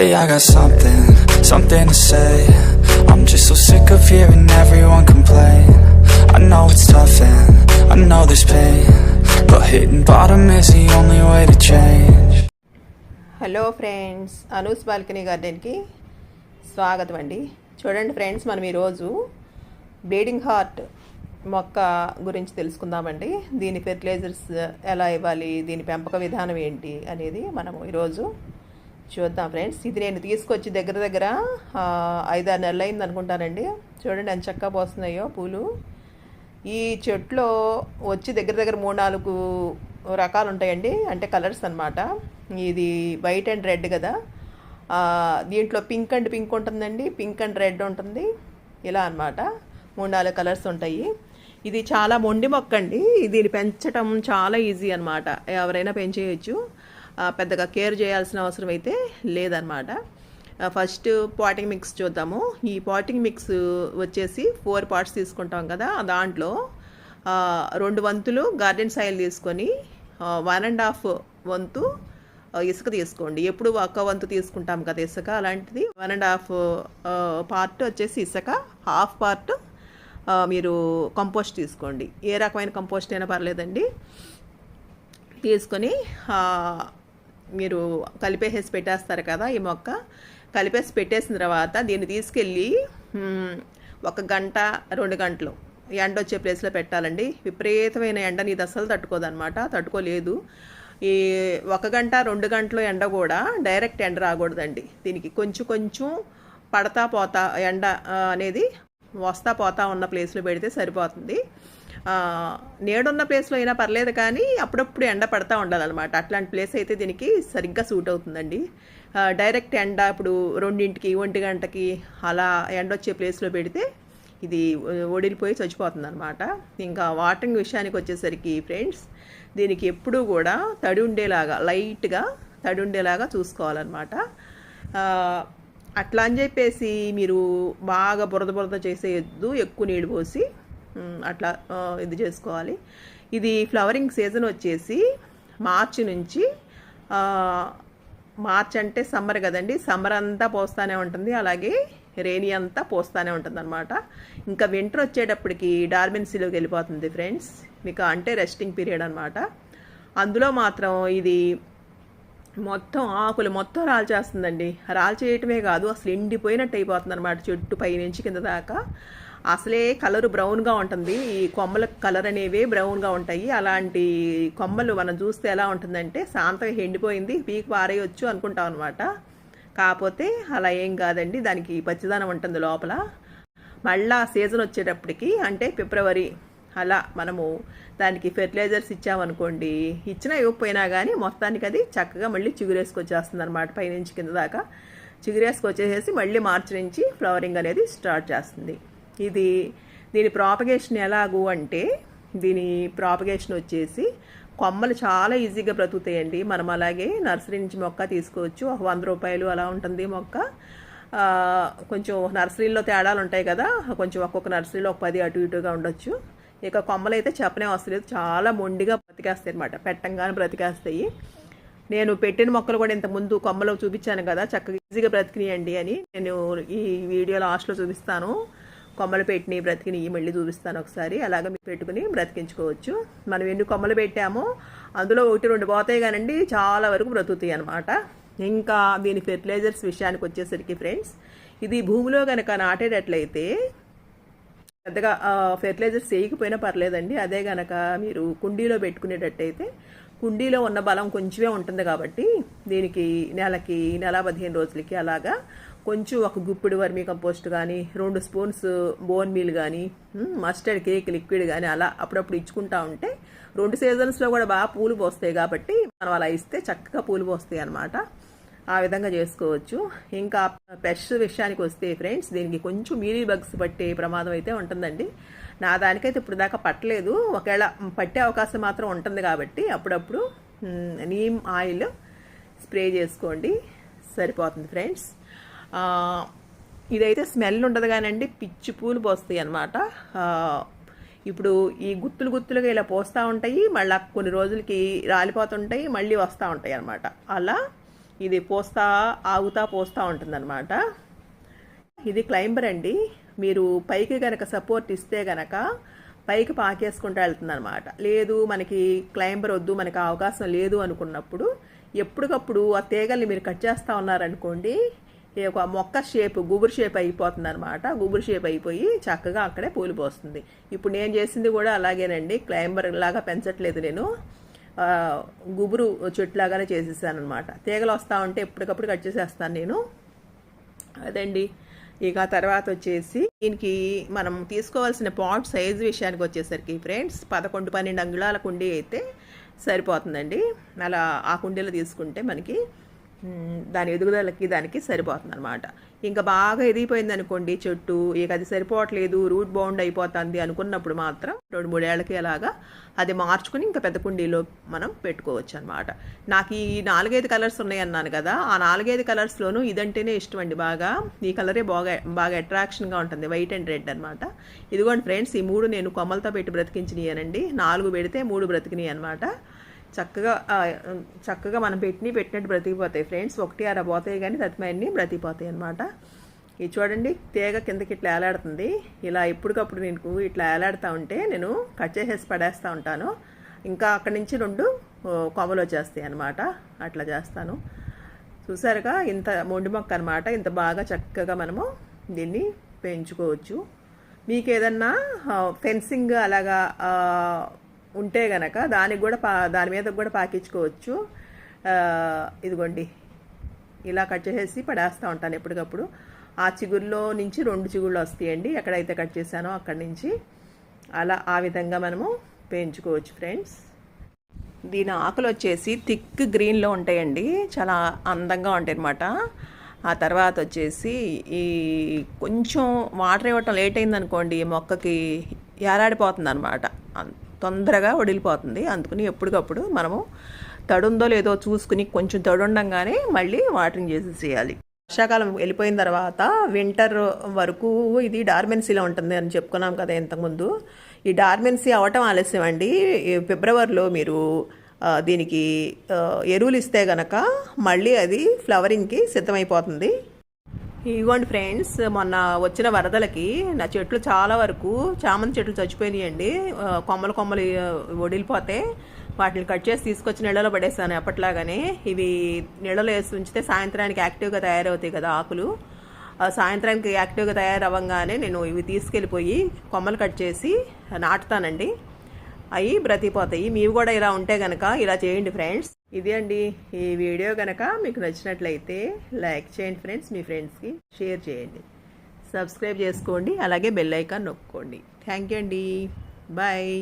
Hey, I got something, something to say. I'm just so sick of hearing everyone complain. I know it's tough and I know there's pain. But hitting bottom is the only way to change. Hello friends Anu's balcony గార్డెన్కి స్వాగతం అండి చూడండి friends మనం ఈరోజు bleeding heart మొక్క గురించి తెలుసుకుందామండి దీని fertilisers ఎలా ఇవ్వాలి దీని పెంపక విధానం ఏంటి అనేది మనము ఈరోజు చూద్దాం ఫ్రెండ్స్. ఇది నేను తీసుకొచ్చి దగ్గర దగ్గర ఐదారు నెలలు అయింది అనుకుంటానండి. చూడండి ఎంత చక్కగా పోస్తున్నాయో పూలు. ఈ చెట్లో వచ్చి దగ్గర దగ్గర మూడు నాలుగు రకాలు ఉంటాయండి. అంటే కలర్స్ అనమాట ఇది వైట్ అండ్ రెడ్ కదా. దీంట్లో పింక్ అండ్ పింక్ ఉంటుందండి. పింక్ అండ్ రెడ్ ఉంటుంది. ఇలా అన్నమాట. మూడు నాలుగు కలర్స్ ఉంటాయి. ఇది చాలా మొండి మొక్క అండి దీన్ని పెంచటం చాలా ఈజీ అన్నమాట. ఎవరైనా పెంచేయచ్చు. పెద్దగా కేర్ చేయాల్సిన అవసరం అయితే లేదనమాట ఫస్ట్ పాటింగ్ మిక్స్ చూద్దాము. ఈ పాటింగ్ మిక్స్ వచ్చేసి ఫోర్ పార్ట్స్ తీసుకుంటాం కదా దాంట్లో రెండు వంతులు గార్డెన్ సాయిల్ తీసుకొని వన్ అండ్ హాఫ్ వంతు ఇసుక తీసుకోండి. ఎప్పుడు ఒక వంతు తీసుకుంటాం కదా ఇసుక అలాంటిది. వన్ అండ్ హాఫ్ పార్ట్ వచ్చేసి ఇసుక హాఫ్ పార్ట్ మీరు కంపోస్ట్ తీసుకోండి. ఏ రకమైన కంపోస్ట్ అయినా పర్లేదండి. తీసుకొని మీరు కలిపేసేసి పెట్టేస్తారు కదా ఈ మొక్క. కలిపేసి పెట్టేసిన తర్వాత దీన్ని తీసుకెళ్ళి ఒక గంట రెండు గంటలు ఎండ వచ్చే ప్లేస్లో పెట్టాలండి. విపరీతమైన ఎండని ఇది అస్సలు తట్టుకోదనమాట తట్టుకోలేదు. ఈ ఒక గంట రెండు గంటలు ఎండ కూడా డైరెక్ట్ ఎండ రాకూడదండి. దీనికి కొంచెం కొంచెం పడతా పోతా ఎండ అనేది వస్తా పోతా ఉన్న ప్లేస్లో పెడితే సరిపోతుంది. నేడున్న ప్లేస్లో అయినా పర్లేదు కానీ అప్పుడప్పుడు ఎండ పడతా ఉండాలన్నమాట అట్లాంటి ప్లేస్ అయితే దీనికి సరిగ్గా సూట్ అవుతుందండి. డైరెక్ట్ ఎండ ఇప్పుడు రెండింటికి ఒంటి గంటకి అలా ఎండ వచ్చే ప్లేస్లో పెడితే ఇది ఒడిలిపోయి చచ్చిపోతుంది అనమాట ఇంకా వాటరింగ్ విషయానికి వచ్చేసరికి ఫ్రెండ్స్ దీనికి ఎప్పుడూ కూడా తడి ఉండేలాగా లైట్గా తడి ఉండేలాగా చూసుకోవాలన్నమాట. అట్లా అని చెప్పేసి మీరు బాగా బురద బురద చేసేయద్దు ఎక్కువ నీళ్ళు పోసి అట్లా ఇది చేసుకోవాలి. ఇది ఫ్లవరింగ్ సీజన్ వచ్చేసి మార్చి నుంచి మార్చ్ అంటే సమ్మర్ కదండి. సమ్మర్ అంతా పోస్తానే ఉంటుంది. అలాగే రేని అంతా పోస్తానే ఉంటుంది అనమాట ఇంకా వింటర్ వచ్చేటప్పటికి డార్మెన్సీలోకి వెళ్ళిపోతుంది ఫ్రెండ్స్. మీకు అంటే రెస్టింగ్ పీరియడ్ అనమాట అందులో మాత్రం ఇది మొత్తం ఆకులు మొత్తం రాల్చేస్తుందండి. రాల్చేయటమే కాదు అసలు ఎండిపోయినట్టు అయిపోతుంది అనమాట చెట్టు పైనుంచి కింద దాకా. అసలే కలర్ బ్రౌన్గా ఉంటుంది. ఈ కొమ్మల కలర్ అనేవి బ్రౌన్గా ఉంటాయి. అలాంటి కొమ్మలు మనం చూస్తే ఎలా ఉంటుందంటే శాంతంగా ఎండిపోయింది పీక్ పారేయొచ్చు అనుకుంటాం అనమాట కాకపోతే అలా ఏం కాదండి. దానికి పచ్చిదనం ఉంటుంది లోపల. మళ్ళా సీజన్ వచ్చేటప్పటికి అంటే ఫిబ్రవరి అలా మనము దానికి ఫెర్టిలైజర్స్ ఇచ్చామనుకోండి ఇచ్చినా ఇవ్వకపోయినా కానీ మొత్తానికి అది చక్కగా మళ్ళీ చిగురేసుకొచ్చేస్తుంది అనమాట పైనుంచి కింద దాకా. చిగురేసుకొచ్చేసేసి మళ్ళీ మార్చి నుంచి ఫ్లవరింగ్ అనేది స్టార్ట్ చేస్తుంది. ఇది దీని ప్రాపగేషన్ ఎలాగు అంటే దీని ప్రాపగేషన్ వచ్చేసి కొమ్మలు చాలా ఈజీగా బ్రతుకుతాయండి. మనం అలాగే నర్సరీ నుంచి మొక్క తీసుకోవచ్చు. ఒక వంద రూపాయలు అలా ఉంటుంది మొక్క. కొంచెం నర్సరీలో తేడాలు ఉంటాయి కదా. కొంచెం ఒక్కొక్క నర్సరీలో ఒక పది అటు ఇటుగా ఉండొచ్చు. ఇక కొమ్మలు అయితే చెప్పనే అవసరం లేదు. చాలా మొండిగా బ్రతికేస్తాయి అనమాట పెట్టంగానే బ్రతికేస్తాయి. నేను పెట్టిన మొక్కలు కూడా ఇంత ముందు కొమ్మలో చూపించాను కదా. చక్కగా ఈజీగా బ్రతికినాయండి అని నేను ఈ వీడియో లాస్ట్లో చూపిస్తాను. కొమ్మలు పెట్టిన బ్రతికిని మళ్ళీ చూపిస్తాను ఒకసారి. అలాగ మీరు పెట్టుకుని బ్రతికించుకోవచ్చు. మనం ఎన్ని కొమ్మలు పెట్టామో అందులో ఒకటి రెండు పోతాయి కానండి చాలా వరకు బ్రతుకుతాయి అనమాట ఇంకా దీని ఫెర్టిలైజర్స్ విషయానికి వచ్చేసరికి ఫ్రెండ్స్ ఇది భూమిలో కనుక నాటేటట్లయితే పెద్దగా ఫెర్టిలైజర్స్ వేయకపోయినా పర్లేదండి. అదే గనక మీరు కుండీలో పెట్టుకునేటట్టయితే కుండీలో ఉన్న బలం కొంచెమే ఉంటుంది కాబట్టి దీనికి నెలకి నెల పదిహేను రోజులకి అలాగా కొంచెం ఒక గుప్పిడి వర్మీ కంపోస్ట్ కానీ రెండు స్పూన్స్ బోన్ మీల్ కానీ మస్టర్డ్ కేక్ లిక్విడ్ కానీ అలా అప్పుడప్పుడు ఇచ్చుకుంటా ఉంటే రెండు సీజన్స్లో కూడా బాగా పూలు పోస్తాయి కాబట్టి మనం అలా ఇస్తే చక్కగా పూలు పోస్తాయి అనమాట ఆ విధంగా చేసుకోవచ్చు. ఇంకా పెస్ట్ విషయానికి వస్తే ఫ్రెండ్స్ దీనికి కొంచెం మీలీ బగ్స్ పట్టే ప్రమాదం అయితే ఉంటుందండి. నా దానికైతే ఇప్పుడు దాకా పట్టలేదు. ఒకవేళ పట్టే అవకాశం మాత్రం ఉంటుంది కాబట్టి అప్పుడప్పుడు నీమ్ ఆయిల్ స్ప్రే చేసుకోండి. సరిపోతుంది ఫ్రెండ్స్. ఇదైతే స్మెల్ ఉండదు కానండి పిచ్చి పూలు పోస్తాయి అన్నమాట. ఇప్పుడు ఈ గుత్తులు గుత్తులుగా ఇలా పోస్తూ ఉంటాయి మళ్ళీ కొన్ని రోజులకి రాలిపోతుంటాయి మళ్ళీ వస్తూ ఉంటాయి అన్నమాట. అలా ఇది పోస్తా ఆగుతా పోస్తూ ఉంటుందన్నమాట. ఇది క్లైంబర్ అండి. మీరు పైకి గనక సపోర్ట్ ఇస్తే గనక పైకి పాకేసుకుంటూ వెళ్తుందనమాట లేదు మనకి క్లైంబర్ వద్దు మనకి అవకాశం లేదు అనుకున్నప్పుడు ఎప్పటికప్పుడు ఆ తీగల్ని మీరు కట్ చేస్తూ ఉన్నారనుకోండి ఈ ఒక మొక్క షేప్ గుబురు షేప్ అయిపోతుంది అనమాట గుబురు షేప్ అయిపోయి చక్కగా అక్కడే పూలు పోస్తుంది. ఇప్పుడు నేను చేసింది కూడా అలాగేనండి. క్లైంబర్ లాగా పెంచట్లేదు నేను. గుబురు చెట్లాగానే చేసేసాను అనమాట తీగలు వస్తూ ఉంటే ఎప్పటికప్పుడు కట్ చేసేస్తాను నేను. అదండి. ఇక తర్వాత వచ్చేసి దీనికి మనం తీసుకోవాల్సిన పాట్ సైజు విషయానికి వచ్చేసరికి ఫ్రెండ్స్ పదకొండు పన్నెండు అంగుళాల కుండీ అయితే సరిపోతుందండి. అలా ఆ కుండీలో తీసుకుంటే మనకి దాని ఎదుగుదలకి దానికి సరిపోతుంది అనమాట ఇంకా బాగా ఎదిగిపోయింది అనుకోండి చెట్టు ఇక అది సరిపోవట్లేదు రూట్ బౌండ్ అయిపోతుంది అనుకున్నప్పుడు మాత్రం రెండు మూడేళ్ళకి అలాగా అది మార్చుకుని ఇంకా పెద్ద కుండీలో మనం పెట్టుకోవచ్చు అనమాట నాకు ఈ నాలుగైదు కలర్స్ ఉన్నాయి అన్నాను కదా ఆ నాలుగైదు కలర్స్లోనూ ఇదంటేనే ఇష్టం అండి బాగా. ఈ కలరే బాగా బాగా అట్రాక్షన్గా ఉంటుంది వైట్ అండ్ రెడ్ అనమాట ఇదిగోండి ఫ్రెండ్స్ ఈ మూడు నేను కొమ్మలతో పెట్టి బ్రతికించినాయనండి. నాలుగు పెడితే మూడు బ్రతికినాయి అనమాట చక్కగా చక్కగా మనం పెట్టినవి పెట్టినట్టు బ్రతికిపోతాయి. ఫ్రెండ్స్ ఒకటి అర పోతాయి కానీ తత్మయన్ని బ్రతికిపోతాయి అనమాట ఇది చూడండి తీగ కిందకి ఇట్లా ఏలాడుతుంది. ఇలా ఎప్పటికప్పుడు నేను ఇట్లా ఏలాడుతూ ఉంటే నేను కట్ చేసేసి పడేస్తూ ఉంటాను. ఇంకా అక్కడి నుంచి రెండు కొమ్మలు వచ్చేస్తాయి అనమాట అట్లా చేస్తాను. చూసారుగా ఇంత మొండి మొక్క అనమాట ఇంత బాగా చక్కగా మనము దీన్ని పెంచుకోవచ్చు. మీకు ఏదన్నా ఫెన్సింగ్ అలాగా ఉంటే గనక దానికి కూడా పా దాని మీద కూడా పాకించుకోవచ్చు. ఇదిగోండి. ఇలా కట్ చేసేసి పడేస్తూ ఉంటాను ఎప్పటికప్పుడు. ఆ చిగురులో నుంచి రెండు చిగుళ్ళు వస్తాయండి. ఎక్కడైతే కట్ చేశానో అక్కడి నుంచి అలా ఆ విధంగా మనము పెంచుకోవచ్చు ఫ్రెండ్స్. దీని ఆకులు వచ్చేసి థిక్ గ్రీన్లో ఉంటాయండి. చాలా అందంగా ఉంటాయి అనమాట ఆ తర్వాత వచ్చేసి ఈ కొంచెం వాటర్ ఇవ్వటం లేట్ అయిందనుకోండి మొక్కకి ఏలాడిపోతుంది అనమాట తొందరగా వడిలిపోతుంది. అందుకని ఎప్పటికప్పుడు మనము తడుందో లేదో చూసుకుని కొంచెం తడుండంగానే మళ్ళీ వాటరింగ్ చేసి చేయాలి వర్షాకాలం వెళ్ళిపోయిన తర్వాత వింటర్ వరకు ఇది డార్మెన్సీలో ఉంటుంది అని చెప్పుకున్నాం కదా ఇంతకుముందు. ఈ డార్మెన్సీ అవటం ఆలస్యం అండి. ఫిబ్రవరిలో మీరు దీనికి ఎరువులు ఇస్తే గనక మళ్ళీ అది ఫ్లవరింగ్కి సిద్ధమైపోతుంది. ఇదిగోండి ఫ్రెండ్స్ మొన్న వచ్చిన వరదలకి నా చెట్లు చాలా వరకు చామంతి చెట్లు చచ్చిపోయినాయండి. కొమ్మలు కొమ్మలు వడిలిపోతే వాటిని కట్ చేసి తీసుకొచ్చి నీళ్ళలో పడేసాను ఎప్పట్లాగానే ఇవి నీళ్ళలో వేసి ఉంచితే సాయంత్రానికి యాక్టివ్గా తయారవుతాయి కదా ఆకులు. సాయంత్రానికి యాక్టివ్గా తయారవ్వగానే నేను ఇవి తీసుకెళ్ళిపోయి కొమ్మలు కట్ చేసి నాటుతానండి. అవి బ్రతికిపోతాయి. మీవి కూడా ఇలా ఉంటే గనక ఇలా చేయండి ఫ్రెండ్స్. ఇది అండి ఈ వీడియో గనక మీకు నచ్చినట్లయితే లైక్ చేయండి ఫ్రెండ్స్ మీ ఫ్రెండ్స్కి షేర్ చేయండి. సబ్స్క్రైబ్ చేసుకోండి అలాగే బెల్ ఐకాన్ నొక్కోండి. థ్యాంక్ యూ అండి. బాయ్.